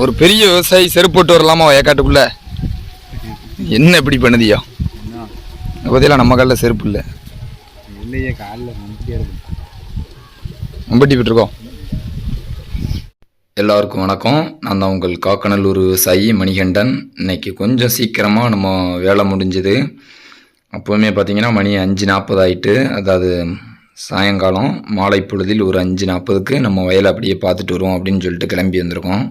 ஒரு பெரிய விவசாயி செருப்பு போட்டு வரலாமா வயக்காட்டுக்குள்ள என்ன இப்படி பண்ணுதியா? பற்றியெல்லாம் நம்ம காலில் செருப்பு இல்லை. இல்லையே காலில் நம்பட்டி விட்டுருக்கோம் எல்லாருக்கும் வணக்கம். நான் தான் உங்கள் காக்கநல்லூர் விவசாயி மணிகண்டன். இன்னைக்கு கொஞ்சம் சீக்கிரமாக நம்ம வேலை முடிஞ்சுது. அப்போவுமே பார்த்தீங்கன்னா மணி அஞ்சு நாற்பது ஆயிட்டு அதாவது சாயங்காலம் மாலை பொழுதில் ஒரு அஞ்சு நாற்பதுக்கு நம்ம வயலை அப்படியே பார்த்துட்டு வருவோம் அப்படின்னு சொல்லிட்டு கிளம்பி வந்திருக்கோம்.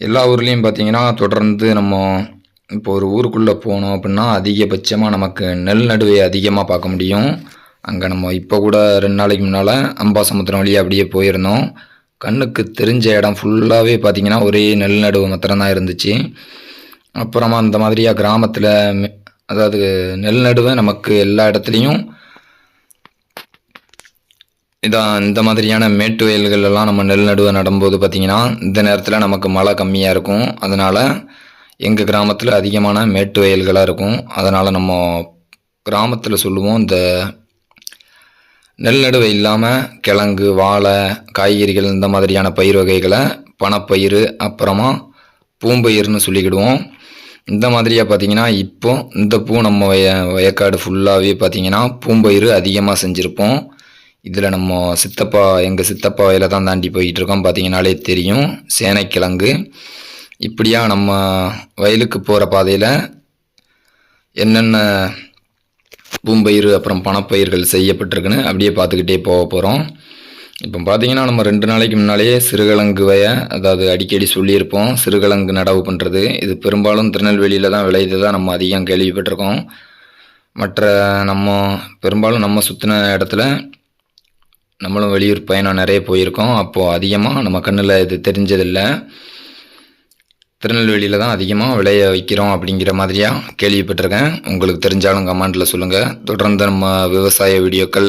எல்லா ஊர்லேயும் பார்த்தீங்கன்னா தொடர்ந்து நம்ம இப்போ ஒரு ஊருக்குள்ளே போனோம் அப்படின்னா அதிகபட்சமாக நமக்கு நெல் நடுவை அதிகமாக பார்க்க முடியும். அங்கே நம்ம இப்போ கூட ரெண்டு நாளைக்கு முன்னால் அம்பாசமுத்திரம் வழியாக அப்படியே போயிருந்தோம். கண்ணுக்கு தெரிஞ்ச இடம் ஃபுல்லாகவே பார்த்திங்கன்னா ஒரே நெல் நடுவு மாத்திரம்தான் இருந்துச்சு. அப்புறமா அந்த மாதிரியாக கிராமத்தில் அதாவது நெல் நடுவை நமக்கு எல்லா இடத்துலையும் இதான் இந்த மாதிரியான மேட்டு வயல்கள் எல்லாம் நம்ம நெல் நடுவை நடும்போது பார்த்திங்கன்னா இந்த நேரத்தில் நமக்கு மழை கம்மியாக இருக்கும். அதனால் எங்கள் கிராமத்தில் அதிகமான மேட்டு வயல்களாக இருக்கும். அதனால் நம்ம கிராமத்தில் சொல்லுவோம் இந்த நெல் நடுவை இல்லாமல் கிழங்கு வாழை காய்கறிகள் இந்த மாதிரியான பயிர் வகைகளை பணப்பயிர் அப்புறமா பூம்பயிர்னு சொல்லிக்கிடுவோம். இந்த மாதிரியாக பார்த்தீங்கன்னா இப்போ இந்த பூ நம்ம வய வயக்காடு ஃபுல்லாகவே பார்த்தீங்கன்னா பூம்பயிர் அதிகமாக செஞ்சுருப்போம். இதில் நம்ம சித்தப்பா எங்கள் சித்தப்பா வயலை தான் தாண்டி போய்கிட்டு இருக்கோம். பார்த்தீங்கனாலே தெரியும். சேனைக்கிழங்கு. இப்படியா நம்ம வயலுக்கு போகிற பாதையில் என்னென்ன பூம்பயிறு அப்புறம் பணப்பயிர்கள் செய்யப்பட்டிருக்குன்னு அப்படியே பார்த்துக்கிட்டே போக போகிறோம் இப்போ பார்த்தீங்கன்னா நம்ம ரெண்டு நாளைக்கு முன்னாலேயே சிறுகிழங்கு வய அதாவது அடிக்கடி சொல்லியிருப்போம். சிறுகிழங்கு நடவு பண்ணுறது இது பெரும்பாலும் திருநெல்வேலியில் தான் விளையுது நம்ம அதிகம் கேள்விப்பட்டிருக்கோம். மற்ற நம்ம பெரும்பாலும் நம்ம சுற்றின இடத்துல நம்மளும் வெளியூர் பயணம் நிறைய போயிருக்கோம். அப்போது அதிகமாக நம்ம கண்ணில் இது தெரிஞ்சதில்லை. திருநெல்வேலியில் தான் அதிகமாக விளைய வைக்கிறோம் அப்படிங்கிற மாதிரியாக கேள்விப்பட்டிருக்கேன். உங்களுக்கு தெரிஞ்சாலும் கமெண்டில் சொல்லுங்கள் தொடர்ந்து நம்ம விவசாய வீடியோக்கள்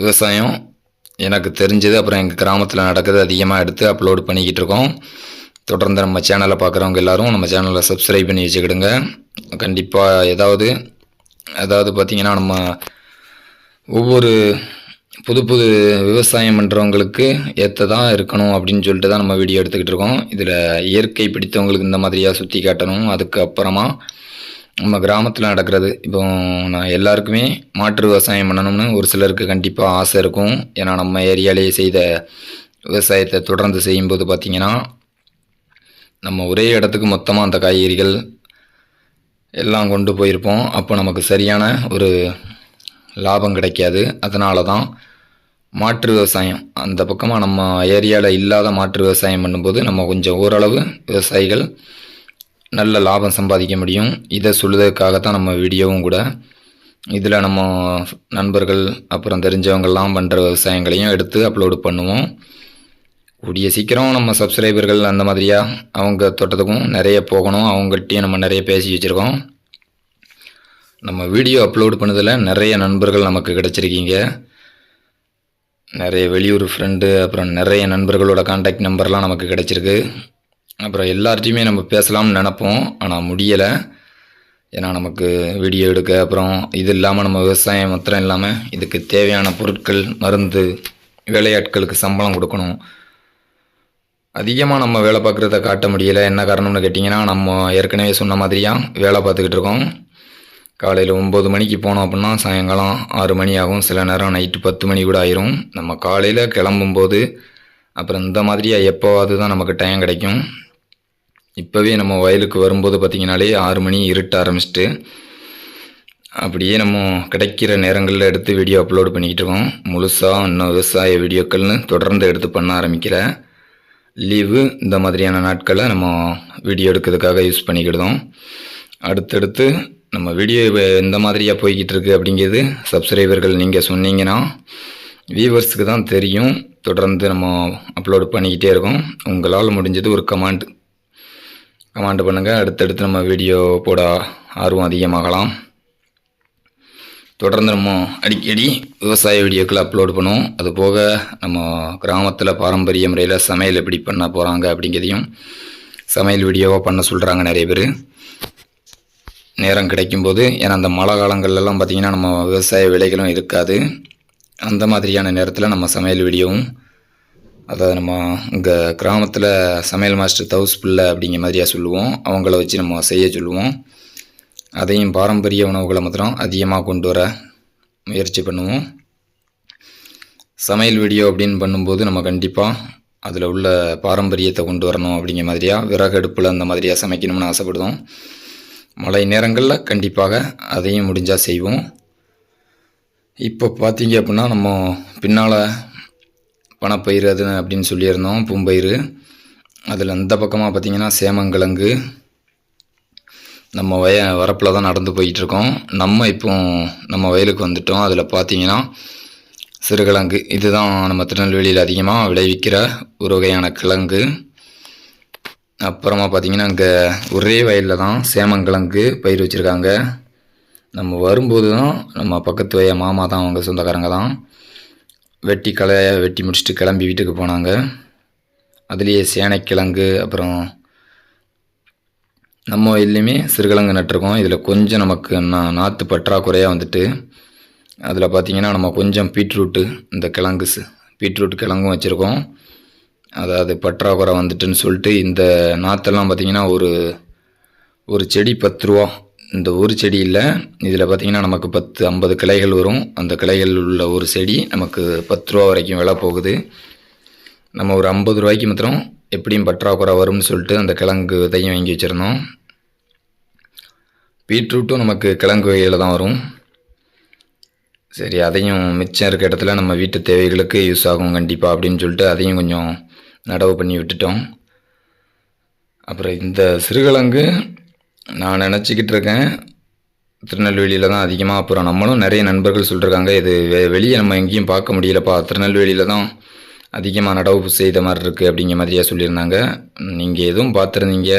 விவசாயம் எனக்கு தெரிஞ்சது அப்புறம் எங்கள் கிராமத்தில் நடக்கிறது அதிகமாக எடுத்து அப்லோட் பண்ணிக்கிட்டு இருக்கோம். தொடர்ந்து நம்ம சேனலை பார்க்குறவங்க எல்லாரும் நம்ம சேனலை சப்ஸ்கிரைப் பண்ணி வச்சுக்கிடுங்க. கண்டிப்பாக ஏதாவது அதாவது பார்த்திங்கன்னா நம்ம ஒவ்வொரு புது புது விவசாயம் பண்ணுறவங்களுக்கு ஏற்றதாக இருக்கணும் அப்படின்னு சொல்லிட்டு தான் நம்ம வீடியோ எடுத்துக்கிட்டு இருக்கோம். இதில் இயற்கை பிடித்தவங்களுக்கு இந்த மாதிரியாக சுற்றி காட்டணும். அதுக்கு அப்புறமா நம்ம கிராமத்தில் நடக்கிறது. இப்போ நான் எல்லாருக்குமே மாற்று விவசாயம் பண்ணணும்னு ஒரு சிலருக்கு கண்டிப்பாக ஆசை இருக்கும். ஏன்னா நம்ம ஏரியாலேயே செய்த விவசாயத்தை தொடர்ந்து செய்யும்போது பார்த்திங்கன்னா நம்ம ஒரே இடத்துக்கு மொத்தமாக அந்த காய்கறிகள் எல்லாம் கொண்டு போயிருப்போம். அப்போ நமக்கு சரியான ஒரு லாபம் கிடைக்காது. அதனால தான் மாற்று விவசாயம். அந்த பக்கமாக நம்ம ஏரியாவில் இல்லாத மாற்று விவசாயம் பண்ணும்போது நம்ம கொஞ்சம் ஓரளவு விவசாயிகள் நல்ல லாபம் சம்பாதிக்க முடியும். இதை சொல்லுறதுக்காகத்தான் நம்ம வீடியோவும் கூட இதில் நம்ம நண்பர்கள் அப்புறம் தெரிஞ்சவங்கள்லாம் பண்ணுற விவசாயங்களையும் எடுத்து அப்லோடு பண்ணுவோம். கூடிய சீக்கிரம் நம்ம சப்ஸ்கிரைபர்கள் அந்த மாதிரியாக அவங்க தோட்டத்துக்கும் நிறைய போகணும். அவங்கள்ட்டையும் நம்ம நிறைய பேசி வச்சுருக்கோம். நம்ம வீடியோ அப்லோடு பண்ணதில் நிறைய நண்பர்கள் நமக்கு கிடச்சிருக்கீங்க. நிறைய வெளியூர் ஃப்ரெண்டு அப்புறம் நிறைய நண்பர்களோட காண்டாக்ட் நம்பர்லாம் நமக்கு கிடச்சிருக்கு. அப்புறம் எல்லார்ட்டையுமே நம்ம பேசலாம்னு நினப்போம் ஆனால் முடியலை. ஏன்னா நமக்கு வீடியோ எடுக்க அப்புறம் இது இல்லாமல் நம்ம விவசாயம் மாத்திரம் இல்லாமல் இதுக்கு தேவையான பொருட்கள் மருந்து வேலையாட்களுக்கு சம்பளம் கொடுக்கணும். அதிகமாக நம்ம வேலை பார்க்குறத காட்ட முடியலை. என்ன காரணம்னு கேட்டிங்கன்னா நம்ம ஏற்கனவே சொன்ன மாதிரியாக வேலை பார்த்துக்கிட்டு இருக்கோம். காலையில் ஒம்பது மணிக்கு போனோம் அப்படின்னா சாயங்காலம் ஆறு மணி ஆகும். சில நேரம் நைட்டு பத்து மணி கூட ஆயிரும். நம்ம காலையில் கிளம்பும்போது அப்புறம் இந்த மாதிரியாக எப்போவாது தான் நமக்கு டைம் கிடைக்கும். இப்போவே நம்ம வயலுக்கு வரும்போது பார்த்திங்கனாலே ஆறு மணி இருட்ட ஆரம்பிச்சிட்டு அப்படியே நம்ம கிடைக்கிற நேரங்களில் எடுத்து வீடியோ அப்லோட் பண்ணிக்கிட்டு இருக்கோம். முழுசாக இன்னும் விவசாய வீடியோக்கள்னு தொடர்ந்து எடுத்து பண்ண ஆரம்பிக்கல. லீவு இந்த மாதிரியான நாட்களை நம்ம வீடியோ எடுக்கிறதுக்காக யூஸ் பண்ணிக்கிடுதோம் அடுத்தடுத்து நம்ம வீடியோ எந்த மாதிரியாக போய்கிட்டு இருக்குது அப்படிங்கிறது சப்ஸ்கிரைபர்கள் நீங்கள் சொன்னீங்கன்னா வியூவர்ஸுக்கு தான் தெரியும். தொடர்ந்து நம்ம அப்லோடு பண்ணிக்கிட்டே இருக்கோம். உங்களால் முடிஞ்சது ஒரு கமெண்ட் கமெண்ட் பண்ணுங்கள் அடுத்தடுத்து நம்ம வீடியோ போட ஆர்வம் அதிகமாகலாம். தொடர்ந்து நம்ம அடிக்கடி விவசாய வீடியோக்களை அப்லோட் பண்ணுவோம். அது போக நம்ம கிராமத்தில் பாரம்பரிய முறையில் சமையல் எப்படி பண்ண போகிறாங்க அப்படிங்கிறதையும் சமையல் வீடியோவாக பண்ண சொல்கிறாங்க நிறைய பேர். நேரம் கிடைக்கும்போது ஏன்னா அந்த மழை காலங்கள்லாம் பார்த்திங்கன்னா நம்ம விவசாய விலைகளும் இருக்காது. அந்த மாதிரியான நேரத்தில் நம்ம சமையல் வீடியோவும் அதாவது நம்ம இங்கே கிராமத்தில் சமையல் மாஸ்டர் தவுஸ் பிள்ளை அப்படிங்கிற மாதிரியா சொல்லுவோம். அவங்கள வச்சு நம்ம செய்ய சொல்லுவோம். அதையும் பாரம்பரிய உணவுகளை மாத்திரம் அதிகமாக கொண்டு வர முயற்சி பண்ணுவோம். சமையல் வீடியோ அப்படின்னு பண்ணும்போது நம்ம கண்டிப்பாக அதில் உள்ள பாரம்பரியத்தை கொண்டு வரணும் அப்படிங்கிற மாதிரியா விறகு அடுப்பில் அந்த மாதிரியாக சமைக்கணும்னு ஆசைப்படுவோம். மழை நேரங்களில் கண்டிப்பாக அதையும் முடிஞ்சால் செய்வோம். இப்போ பார்த்தீங்க அப்படின்னா நம்ம பின்னால் பணப்பயிர் அது அப்படின்னு சொல்லியிருந்தோம் பூம்பயிர் அதில் அந்த பக்கமாக பார்த்தீங்கன்னா சேமங்கிழங்கு. நம்ம வய வரப்பில் தான் நடந்து போயிட்டுருக்கோம். நம்ம இப்போ நம்ம வயலுக்கு வந்துட்டோம். அதில் பார்த்தீங்கன்னா சிறுகிழங்கு. இதுதான் நம்ம திருநெல்வேலியில் அதிகமாக விளைவிக்கிற ஒரு வகையான கிழங்கு. அப்புறமா பார்த்தீங்கன்னா அங்கே ஒரே வயலில் தான் சேமங்கிழங்கு பயிர் வச்சுருக்காங்க. நம்ம வரும்போது தான் நம்ம பக்கத்து வய மாமா தான் அவங்க சொந்தக்காரங்க தான். வெட்டி கலையை வெட்டி முடிச்சுட்டு கிளம்பி வீட்டுக்கு போனாங்க. அதுலேயே சேனைக்கிழங்கு அப்புறம் நம்ம எல்லையுமே சிறுகிழங்கு நட்டிருக்கோம். இதில் கொஞ்சம் நமக்கு நான் நாற்று பற்றாக்குறையாக வந்துட்டு அதில் பார்த்தீங்கன்னா நம்ம கொஞ்சம் பீட்ரூட்டு இந்த கிழங்கு பீட்ரூட் கிழங்கும் வச்சுருக்கோம். அதாவது பற்றாக்குறை வந்துட்டுன்னு சொல்லிட்டு இந்த நாற்றெல்லாம் பார்த்தீங்கன்னா ஒரு ஒரு செடி பத்து ரூபா. இந்த ஒரு செடி இல்லை. இதில் பார்த்தீங்கன்னா நமக்கு பத்து ஐம்பது கிளைகள் வரும். அந்த கிளைகள் உள்ள ஒரு செடி நமக்கு பத்து ரூபா வரைக்கும் விலை போகுது. நம்ம ஒரு ஐம்பது ரூபாய்க்கு மாத்திரம் எப்படியும் பற்றாக்குறை வரும்னு சொல்லிட்டு அந்த கிழங்கு விதையும் வாங்கி வச்சுருந்தோம். பீட்ரூட்டும் நமக்கு கிழங்கு வகையில் தான் வரும். சரி அதையும் மிச்சம் இருக்க இடத்துல நம்ம வீட்டு தேவைகளுக்கு யூஸ் ஆகும் கண்டிப்பாக அப்படின்னு சொல்லிட்டு அதையும் கொஞ்சம் நடவு பண்ணி விட்டுட்டோம். அப்புறம் இந்த சிறுகிழங்கு நான் நினச்சிக்கிட்டு இருக்கேன். திருநெல்வேலியில் தான் அதிகமாக அப்புறம் நம்மளும் நிறைய நண்பர்கள் சொல்லிருக்காங்க இது வெ வெளியே நம்ம எங்கேயும் பார்க்க முடியலப்பா. திருநெல்வேலியில் தான் அதிகமாக நடவு செய்த மாதிரி இருக்குது அப்படிங்கிற மாதிரியா சொல்லியிருந்தாங்க. நீங்கள் எதுவும் பார்த்துருந்தீங்க?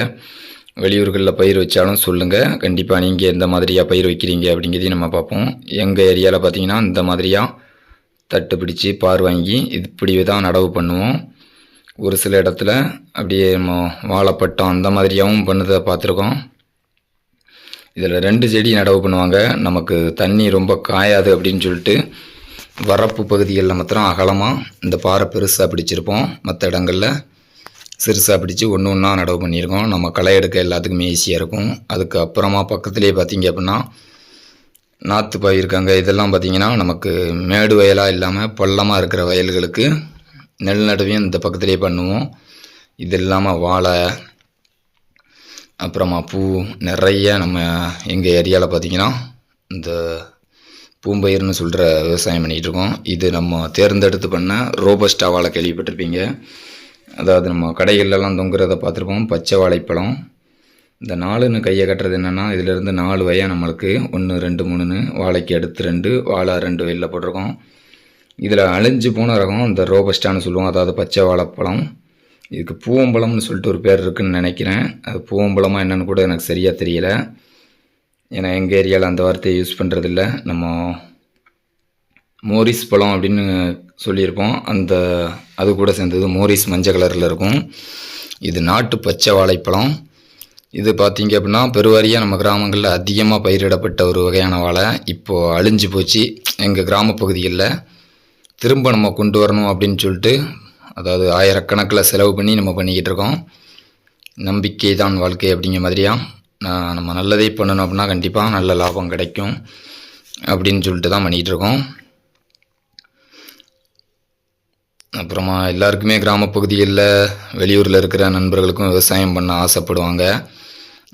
வெளியூர்களில் பயிர் வச்சாலும் சொல்லுங்கள் கண்டிப்பாக நீங்கள் எந்த மாதிரியாக பயிர் வைக்கிறீங்க அப்படிங்கிறதையும் நம்ம பார்ப்போம். எங்கள் ஏரியாவில் பார்த்தீங்கன்னா இந்த மாதிரியாக தட்டு பிடிச்சி பார் வாங்கி இப்படி தான் நடவு பண்ணுவோம். ஒரு சில இடத்துல அப்படியே நம்ம வாழைப்பட்டம் அந்த மாதிரியாகவும் பண்ணதை பார்த்துருக்கோம். இதில் ரெண்டு செடி நடவு பண்ணுவாங்க. நமக்கு தண்ணி ரொம்ப காயாது அப்படின்னு சொல்லிட்டு வரப்பு பகுதிகளில் மாத்திரம் அகலமாக இந்த பாறை பெருசாக பிடிச்சிருப்போம். மற்ற இடங்களில் சிறுசாக பிடிச்சி ஒன்று ஒன்றா நடவு பண்ணியிருக்கோம். நம்ம களை எடுக்க எல்லாத்துக்குமே ஈஸியாக இருக்கும். அதுக்கு அப்புறமா பக்கத்துலேயே பார்த்திங்க அப்படின்னா நாற்று பயிருக்காங்க இதெல்லாம் பார்த்தீங்கன்னா நமக்கு மேடு வயலாக இல்லாமல் பள்ளமாக இருக்கிற வயல்களுக்கு நெல் நடவையும் இந்த பக்கத்துலேயே பண்ணுவோம். இது இல்லாமல் வாழை அப்புறமா பூ நிறைய நம்ம எங்கள் ஏரியாவில் பார்த்தீங்கன்னா இந்த பூம்பயிர்னு சொல்கிற விவசாயம் பண்ணிகிட்டு இருக்கோம். இது நம்ம தேர்ந்தெடுத்து பண்ண ரோபஸ்டா வாழை கேள்விப்பட்டிருப்பீங்க. அதாவது நம்ம கடைகள்லாம் தொங்குறத பார்த்துருப்போம். பச்சை வாழைப்பழம். இந்த நாலுன்னு கையை கட்டுறது என்னென்னா இதிலேருந்து நாலு வயா நம்மளுக்கு ஒன்று ரெண்டு மூணுன்னு வாழைக்கு அடுத்து ரெண்டு வாழை ரெண்டு வயலில் போட்டிருக்கோம். இதில் அழிஞ்சு போன ரகம் இந்த ரோபஸ்டான்னு சொல்லுவோம் அதாவது பச்சை வாழைப்பழம். இதுக்கு பூவம்பழம்னு சொல்லிட்டு ஒரு பேர் இருக்குதுன்னு நினைக்கிறேன். அது பூவம்பழமாக என்னென்னு கூட எனக்கு சரியாக தெரியல. ஏன்னா எங்கள் ஏரியாவில் அந்த வார்த்தையை யூஸ் பண்ணுறதில்ல நம்ம மோரிஸ் பழம் அப்படின்னு சொல்லியிருப்போம். அந்த அது கூட சேர்ந்தது மோரிஸ் மஞ்சள் கலரில் இருக்கும். இது நாட்டு பச்சை வாழைப்பழம். இது பார்த்தீங்க அப்படின்னா பெருவாரியாக நம்ம கிராமங்களில் அதிகமாக பயிரிடப்பட்ட ஒரு வகையான வாழை. இப்போது அழிஞ்சு போச்சு. எங்கள் கிராம பகுதிகளில் திரும்ப நம்ம கொண்டு வரணும் அப்படின்னு சொல்லிட்டு அதாவது ஆயிரக்கணக்கில் செலவு பண்ணி நம்ம பண்ணிக்கிட்டு இருக்கோம். நம்பிக்கை தான் வாழ்க்கை அப்படிங்கிற மாதிரியா? நான் நம்ம நல்லதே பண்ணணும் அப்படின்னா கண்டிப்பாக நல்ல லாபம் கிடைக்கும் அப்படின்னு சொல்லிட்டு தான் பண்ணிக்கிட்டு இருக்கோம். அப்புறமா எல்லாருக்குமே கிராமப்பகுதிகளில் வெளியூரில் இருக்கிற நண்பர்களுக்கும் விவசாயம் பண்ண ஆசைப்படுவாங்க.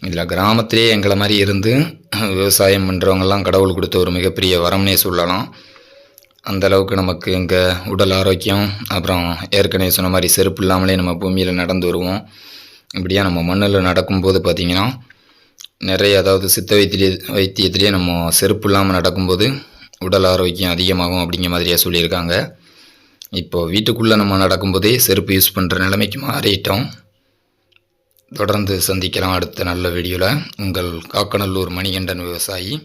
இதில் கிராமத்திலே எங்களை மாதிரி இருந்து விவசாயம் பண்ணுறவங்கெல்லாம் கடவுள் கொடுத்த ஒரு மிகப்பெரிய வரம்னே சொல்லலாம். அந்த அளவுக்கு நமக்கு இங்கே உடல் ஆரோக்கியம் அப்புறம் ஏற்கனவே சொன்ன மாதிரி செருப்பு இல்லாமலே நம்ம பூமியில் நடந்து வருவோம். இப்படியா நம்ம மண்ணில் நடக்கும்போது பார்த்திங்கன்னா நிறைய அதாவது சித்த வைத்திய வைத்தியத்திலே நம்ம செருப்பு இல்லாமல் நடக்கும்போது உடல் ஆரோக்கியம் அதிகமாகும் அப்படிங்கிற மாதிரியாக சொல்லியிருக்காங்க. இப்போ வீட்டுக்குள்ளே நம்ம நடக்கும்போதே செருப்பு யூஸ் பண்ணுற நிலைமைக்கு மாறிட்டோம். தொடர்ந்து சந்திக்கலாம் அடுத்த நல்ல வீடியோவில் உங்கள் காக்கநல்லூர் மணிகண்டன் விவசாயி.